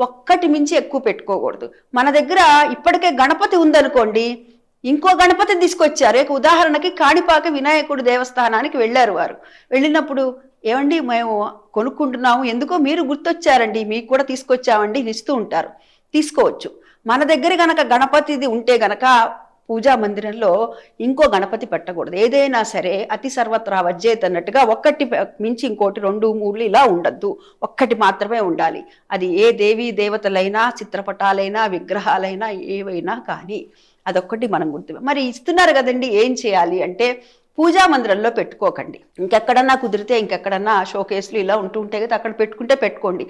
ఒక్కటి మించి ఎక్కువ పెట్టుకోకూడదు. మన దగ్గర ఇప్పటికే గణపతి ఉందనుకోండి ఇంకో గణపతి తీసుకొచ్చారు. ఉదాహరణకి కాణిపాక వినాయకుడు దేవస్థానానికి వెళ్ళారు వారు. వెళ్ళినప్పుడు ఏమండి మేము కొనుక్కుంటున్నాము ఎందుకో మీరు గుర్తొచ్చారండి మీకు కూడా తీసుకొచ్చామండి ఇస్తూ ఉంటారు. తీసుకోవచ్చు. మన దగ్గర గనక గణపతిది ఉంటే గనక పూజా మందిరంలో ఇంకో గణపతి పెట్టకూడదు. ఏదైనా సరే అతి సర్వత్రా వజ్జేత్ అన్నట్టుగా ఒక్కటి మించి ఇంకోటి రెండు మూడు ఇలా ఉండద్దు. ఒక్కటి మాత్రమే ఉండాలి. అది ఏ దేవీ దేవతలైనా చిత్రపటాలైనా విగ్రహాలైనా ఏవైనా కానీ అదొక్కటి మనం గుర్తు మరి ఇస్తున్నారు కదండి ఏం చేయాలి అంటే పూజా మందిరంలో పెట్టుకోకండి. ఇంకెక్కడన్నా కుదిరితే ఇంకెక్కడన్నా షోకేస్లు ఇలా ఉంటూ ఉంటాయి కదా అక్కడ పెట్టుకుంటే పెట్టుకోండి.